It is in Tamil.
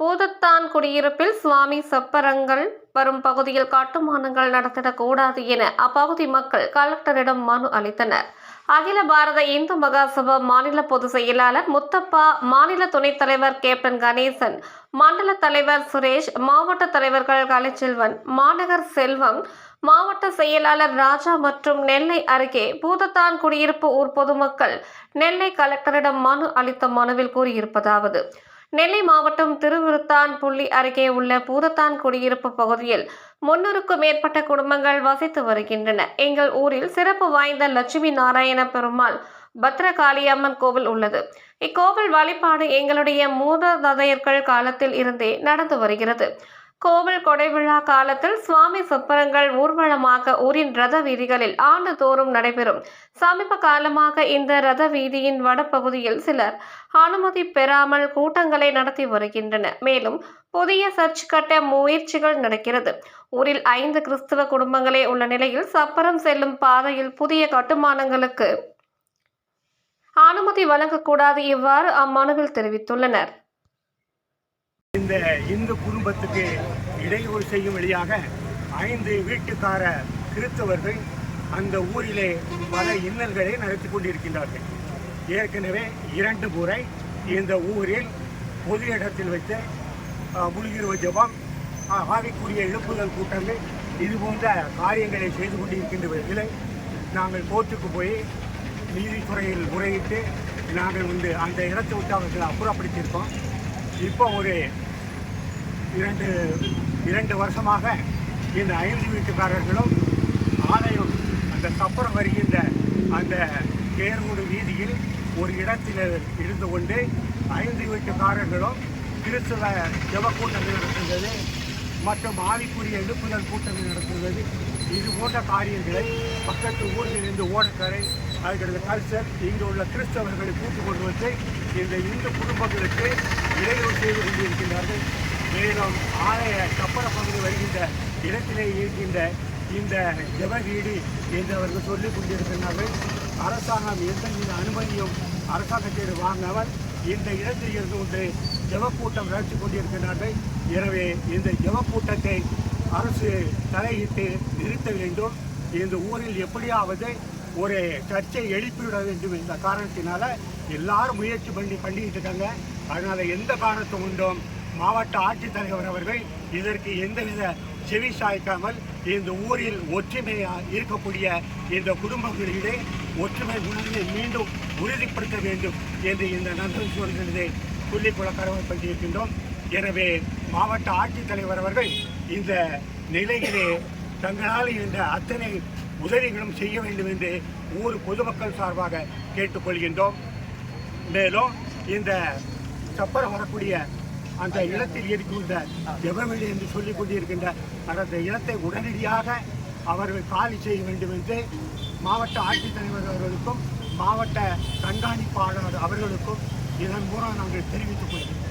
பூதத்தான் குடியிருப்பில் சுவாமி சப்பரங்கள் வரும் பகுதியில் காட்டுமானங்கள் நடத்திடக்கூடாது என அப்பகுதி மக்கள் கலெக்டரிடம் மனு அளித்தனர். அகில பாரத இந்து மகாசபா மாநில பொதுச் செயலாளர் முத்தப்பா மாநில துணைத் தலைவர் கேப்டன் கணேசன் மண்டல தலைவர் சுரேஷ் மாவட்ட தலைவர்கள் கலைச்செல்வன் மாநகர் செல்வம் மாவட்ட செயலாளர் ராஜா மற்றும் நெல்லை அருகே பூதத்தான் குடியிருப்பு ஊர் பொதுமக்கள் நெல்லை கலெக்டரிடம் மனு அளித்த மனுவில் கூறியிருப்பதாவது நெல்லை மாவட்டம் திருவிருத்தான் புள்ளி அருகே உள்ள பூதத்தான் குடியிருப்பு பகுதியில் முன்னூறுக்கும் மேற்பட்ட குடும்பங்கள் வசித்து வருகின்றன. எங்கள் ஊரில் சிறப்பு வாய்ந்த லட்சுமி நாராயண பெருமாள் பத்ரகாளி அம்மன் கோவில் உள்ளது. இக்கோவில் வழிபாடு எங்களுடைய மூதாதையர்கள் காலத்தில் இருந்தே நடந்து வருகிறது. கோவில் கொடைவிழா காலத்தில் சுவாமி சொப்பனங்கள் ஊர்வலமாக ஊரின் ரத வீதிகளில் ஆண்டுதோறும் நடைபெறும். சமீப காலமாக இந்த ரத வீதியின் வடபகுதியில் சிலர் அனுமதி பெறாமல் கூட்டங்களை நடத்தி வருகின்றன மேலும் புதிய சர்ச் கட்ட முயற்சிகள் நடக்கிறது. ஊரில் ஐந்து கிறிஸ்தவ குடும்பங்களே உள்ள நிலையில் சப்பரம் செல்லும் பாதையில் புதிய கட்டுமானங்களுக்கு அனுமதி வழங்கக்கூடாது இவ்வாறு அம்மனுவில் தெரிவித்துள்ளனர். இந்த இந்து குடும்பத்துக்கு இடையூறு செய்யும் வழியாக ஐந்து வீட்டுக்கார கிறிஸ்தவர்கள் அந்த ஊரிலே பல இன்னல்களை நடத்தி கொண்டிருக்கின்றார்கள். ஏற்கனவே இரண்டு முறை இந்த ஊரில் பொது இடத்தில் வைத்து அஹ், ஜபம் ஆவிக்குரிய எழுப்புதல் கூட்டங்கள் இது போன்ற காரியங்களை செய்து கொண்டிருக்கின்ற நாங்கள் கோர்ட்டுக்கு போய் நீதித்துறையில் முறையிட்டு நாங்கள் வந்து அந்த இடத்தை விட்டு அவர்களை அப்புறப்படுத்தியிருக்கோம். இப்போ ஒரு இரண்டு இரண்டு வருஷமாக இந்த ஐந்து வீட்டுக்காரர்களும் ஆலயம் அந்த சப்பரம் வருகின்ற அந்த தேர்வுடு வீதியில் ஒரு இடத்தில் இருந்து கொண்டு ஐந்து வீட்டுக்காரர்களும் கிறிஸ்துவ ஜெப நடத்துகிறது மற்றும் ஆவிக்குரிய எழுப்புதல் கூட்டங்கள் நடத்துகிறது. இது போன்ற காரியங்களை பக்கத்து ஊரில் இருந்து ஓடக்கரை அதுக்கடுத்த கல்ச்சர் இங்கு உள்ள கிறிஸ்தவர்களை கூட்டு கொண்டு வந்து இந்த இந்து குடும்பங்களுக்கு இடையூறு செய்து கொண்டிருக்கின்றார்கள். மேலும் ஆலய கப்பல பகுதி வருகின்ற இடத்திலே இருக்கின்ற இந்த ஜெபவீடு என்று அவர்கள் சொல்லிக் கொண்டிருக்கிறார்கள். அரசாங்கம் எந்தவித அனுமதியும் அரசாங்கத்தில் வாங்காமல் இந்த இடத்தில் இருந்து கொண்டு ஜெபக்கூட்டம் நடத்தி கொண்டிருக்கிறார்கள். எனவே இந்த ஜெபக்கூட்டத்தை அரசு தலையிட்டு நிறுத்த வேண்டும். இந்த ஊரில் எப்படியாவது ஒரு சர்ச்சை எழுப்பிவிட வேண்டும் என்ற காரணத்தினால எல்லாரும் முயற்சி பண்ணி பண்ணிக்கிட்டு இருக்காங்க. அதனால் எந்த காரணத்தை உண்டும் மாவட்ட ஆட்சித்தலைவர் அவர்கள் இதற்கு எந்தவித செவி சாய்க்காமல் இந்த ஊரில் ஒற்றுமையாக இருக்கக்கூடிய இந்த குடும்பங்களிடையே ஒற்றுமை உணர்வை மீண்டும் உறுதிப்படுத்த வேண்டும் என்று இந்த நண்பன் சொல்கிறதை புள்ளிக்குள கடமைப்பட்டிருக்கின்றோம் எனவே மாவட்ட ஆட்சித்தலைவர் அவர்கள் இந்த நிலையிலே தங்களால் இருந்த அத்தனை உதவிகளும் செய்ய வேண்டும் என்று ஊர் பொதுமக்கள் சார்பாக கேட்டுக்கொள்கின்றோம். மேலும் இந்த சப்பரம் வரக்கூடிய அந்த இடத்தில் இருக்கின்ற ஜெபவெளி என்று சொல்லிக் கொண்டிருக்கின்ற அந்த இடத்தை உடனடியாக அவர்கள் காலி செய்ய வேண்டும் என்று மாவட்ட ஆட்சித்தலைவர் அவர்களுக்கும் மாவட்ட கண்காணிப்பாளர் அவர்களுக்கும் இதன் மூலம் நாங்கள் தெரிவித்துக் கொள்கிறோம்.